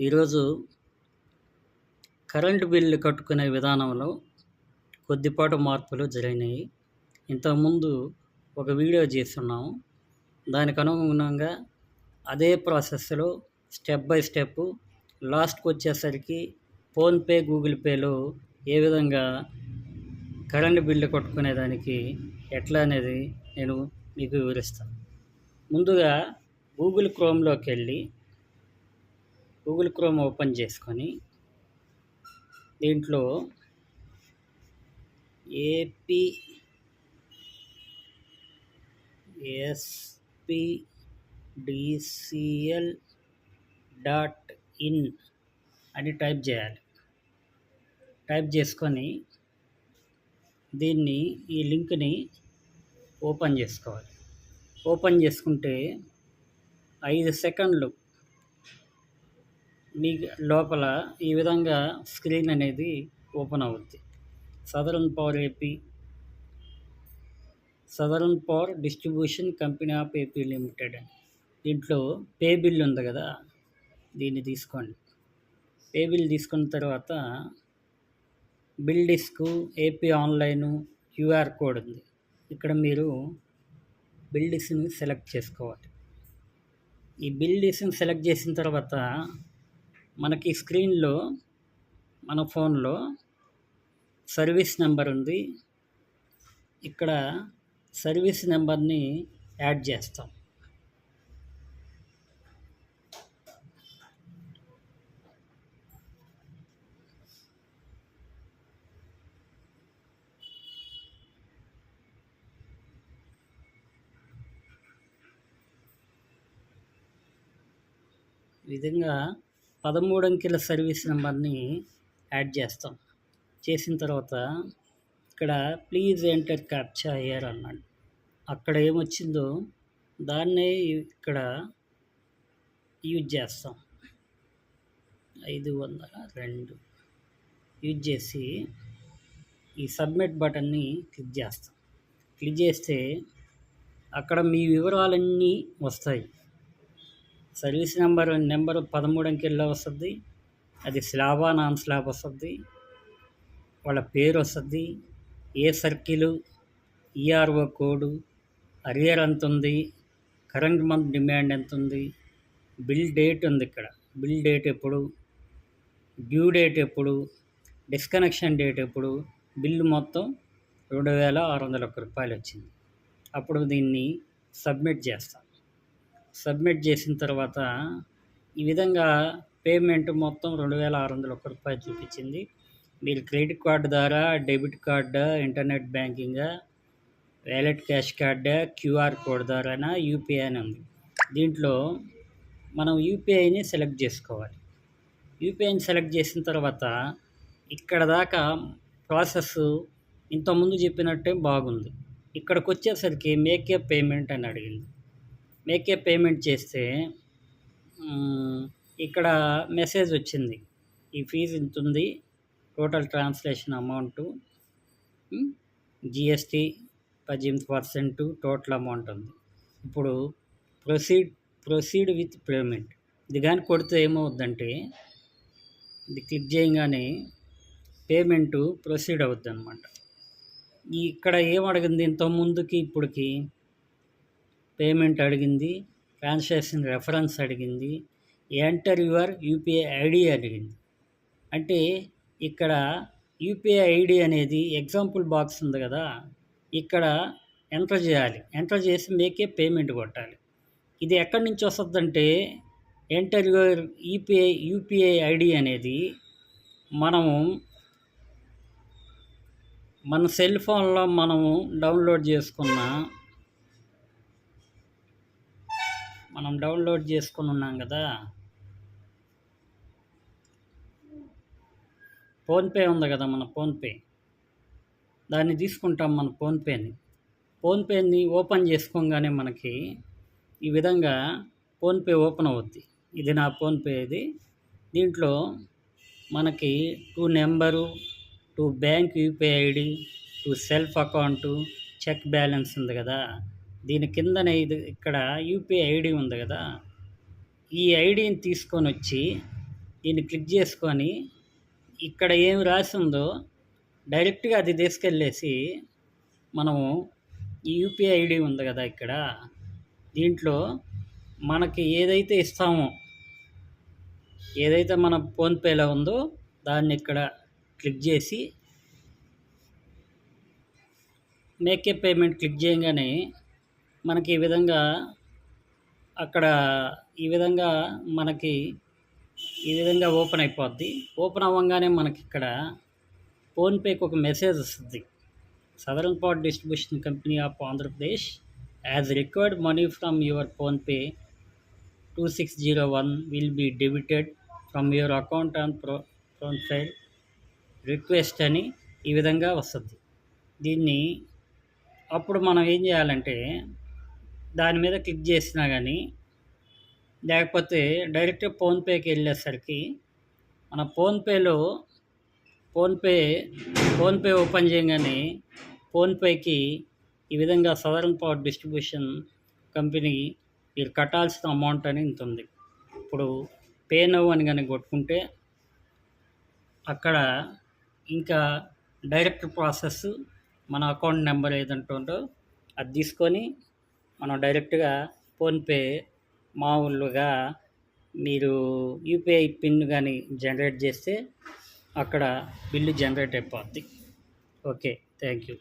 ఈరోజు current bill కట్టుకునే విధానంలో కొద్దిపాటు మార్పులు జరిగినాయి. ఇంతకుముందు ఒక వీడియో చేస్తున్నాము దానికి అనుగుణంగా అదే ప్రాసెస్లో స్టెప్ బై స్టెప్ లాస్ట్కి వచ్చేసరికి ఫోన్పే గూగుల్ పేలో ఏ విధంగా కరెంటు బిల్లు కట్టుకునేదానికి ఎట్లా అనేది నేను మీకు వివరిస్తాను. ముందుగా గూగుల్ క్రోమ్లోకి వెళ్ళి గూగుల్ క్రోమ్ ఓపెన్ చేసుకొని దీంట్లో ఏపీ ఎస్పిడిసిఎల్ డాట్ ఇన్ అని టైప్ చేయాలి. టైప్ చేసుకొని దీన్ని ఈ లింక్ని ఓపెన్ చేసుకోవాలి. ఓపెన్ చేసుకుంటే ఐదు సెకండ్లు మీ లోపల ఈ విధంగా స్క్రీన్ అనేది ఓపెన్ అవుద్ది. Southern power AP southern power distribution company of AP limited దీంట్లో పే బిల్ ఉంది కదా దీన్ని తీసుకోండి. పే బిల్ తీసుకున్న తర్వాత bill desk AP online QR code ఉంది. ఇక్కడ మీరు బిల్ డిస్క్ని సెలెక్ట్ చేసుకోవాలి. ఈ బిల్ డిస్క్ని సెలెక్ట్ చేసిన తర్వాత మనకి స్క్రీన్లో మన ఫోన్లో సర్వీస్ నెంబర్ ఉంది. ఇక్కడ సర్వీస్ నెంబర్ని యాడ్ చేస్తాం. ఈ విధంగా పదమూడు అంకెల సర్వీస్ నెంబర్ని యాడ్ చేస్తాం. చేసిన తర్వాత ఇక్కడ ప్లీజ్ ఎంటర్ క్యాప్చా ఇయర్ అన్నాడు. అక్కడ ఏమొచ్చిందో దాన్నే ఇక్కడ యూజ్ చేస్తాం. ఐదు వందల రెండు యూజ్ చేసి ఈ సబ్మిట్ బటన్ని క్లిక్ చేస్తాం. క్లిక్ చేస్తే అక్కడ మీ వివరాలన్నీ వస్తాయి. సర్వీస్ నెంబర్ నెంబర్ పదమూడు అంకెల్లో వస్తుంది. అది స్లాబా నాన్ స్లాబ్ వస్తుంది. వాళ్ళ పేరు వస్తుంది. ఏ సర్కిలు ఈఆర్ఓ కోడు అరియర్ ఎంత ఉంది కరెంట్ మంత్ డిమాండ్ ఎంత ఉంది బిల్ డేట్ ఉంది ఇక్కడ. బిల్ డేట్ ఎప్పుడు డ్యూ డేట్ ఎప్పుడు డిస్కనెక్షన్ డేట్ ఎప్పుడు బిల్లు మొత్తం రెండు వేల ఆరు వందల ఒక్క రూపాయలు వచ్చింది అప్పుడు దీన్ని సబ్మిట్ చేస్తాం. సబ్మిట్ చేసిన తర్వాత ఈ విధంగా పేమెంట్ మొత్తం రెండు వేల ఆరు వందల ఒక్క రూపాయలు చూపించింది. మీరు క్రెడిట్ కార్డు ద్వారా debit card internet banking wallet cash card QR code ద్వారా యూపీఐ అని ఉంది. దీంట్లో మనం యూపీఐని సెలెక్ట్ చేసుకోవాలి. యూపీఐని సెలెక్ట్ చేసిన తర్వాత ఇక్కడ దాకా ప్రాసెస్ ఇంతకుముందు చెప్పినట్టే బాగుంది. ఇక్కడికి వచ్చేసరికి మేకే పేమెంట్ అని అడిగింది. మేకే పేమెంట్ చేస్తే ఇక్కడ మెసేజ్ వచ్చింది. ఈ ఫీజు ఇంత ఉంది టోటల్ ట్రాన్స్లేషన్ అమౌంట్ జిఎస్టీ పద్దెనిమిది పర్సెంట్ టోటల్ అమౌంట్ ఉంది. ఇప్పుడు ప్రొసీడ్ ప్రొసీడ్ విత్ పేమెంట్ ఇది కానీ కొడితే ఏమవుద్దంటే ఇది క్లిక్ చేయగానే పేమెంటు ప్రొసీడ్ అవుద్ది అనమాట ఇక్కడ ఏం అడిగింది ఇంత ముందుకి ఇప్పటికి పేమెంట్ అడిగింది ట్రాన్సాక్షన్ రెఫరెన్స్ అడిగింది ఎంటర్ యువర్ యూపీఐ ఐడి అడిగింది. అంటే ఇక్కడ యూపీఐ ఐడి అనేది ఎగ్జాంపుల్ బాక్స్ ఉంది కదా ఇక్కడ ఎంటర్ చేయాలి. ఎంటర్ చేసి మేకే పేమెంట్ కొట్టాలి. ఇది ఎక్కడి నుంచి వస్తుందంటే enter your UPI UPI ID అనేది మనము మన సెల్ ఫోన్లో మనము డౌన్లోడ్ చేసుకున్న మనం డౌన్లోడ్ చేసుకుని ఉన్నాం కదా. ఫోన్పే ఉంది కదా మన ఫోన్పే దాన్ని తీసుకుంటాం మన ఫోన్పేని ఫోన్పేని ఓపెన్ చేసుకోగానే మనకి ఈ విధంగా ఫోన్పే ఓపెన్ అవుద్ది. ఇది నా ఫోన్పే ఇది. దీంట్లో మనకి two number two bank UPI ID two self account check balance ఉంది కదా. దీని కిందనే ఇది ఇక్కడ యూపీఐ ఐడి ఉంది కదా. ఈ ఐడిని తీసుకొని వచ్చి దీన్ని క్లిక్ చేసుకొని ఇక్కడ ఏం రాసి ఉందో డైరెక్ట్గా అది తీసుకెళ్ళేసి మనము ఈ యూపీఐ ఐడి ఉంది కదా ఇక్కడ. దీంట్లో మనకి ఏదైతే ఇస్తామో ఏదైతే మన ఫోన్పేలో ఉందో దాన్ని ఇక్కడ క్లిక్ చేసి మేకే పేమెంట్ క్లిక్ చేయగానే మనకి ఈ విధంగా అక్కడ ఈ విధంగా మనకి ఈ విధంగా ఓపెన్ అయిపోద్ది. ఓపెన్ అవ్వగానే మనకి ఇక్కడ ఫోన్పేకి ఒక మెసేజ్ వస్తుంది. Southern power distribution company of Andhra Pradesh as required money from your PhonePe two six zero one will be debited from your account on pro profile request అని ఈ విధంగా వస్తుంది. దీన్ని అప్పుడు మనం ఏం చేయాలంటే దాని మీద క్లిక్ చేసినా కానీ లేకపోతే డైరెక్ట్ ఫోన్పేకి వెళ్ళేసరికి మన ఫోన్పేలో ఫోన్పే ఫోన్పే ఓపెన్ చేయగానే ఫోన్పేకి ఈ విధంగా సదరన్ పవర్ డిస్ట్రిబ్యూషన్ కంపెనీ మీరు కట్టాల్సిన అమౌంట్ అని ఇంత ఉంది. ఇప్పుడు పే నవ్ అని కానీ కొట్టుకుంటే అక్కడ ఇంకా డైరెక్ట్ ప్రాసెస్ మన అకౌంట్ నెంబర్ ఏదంటుందో అది తీసుకొని మనం డైరెక్ట్గా ఫోన్పే మామూలుగా మీరు యూపీఐ పిన్ కానీ జనరేట్ చేస్తే అక్కడ బిల్లు జనరేట్ అయిపోద్ది. Okay thank you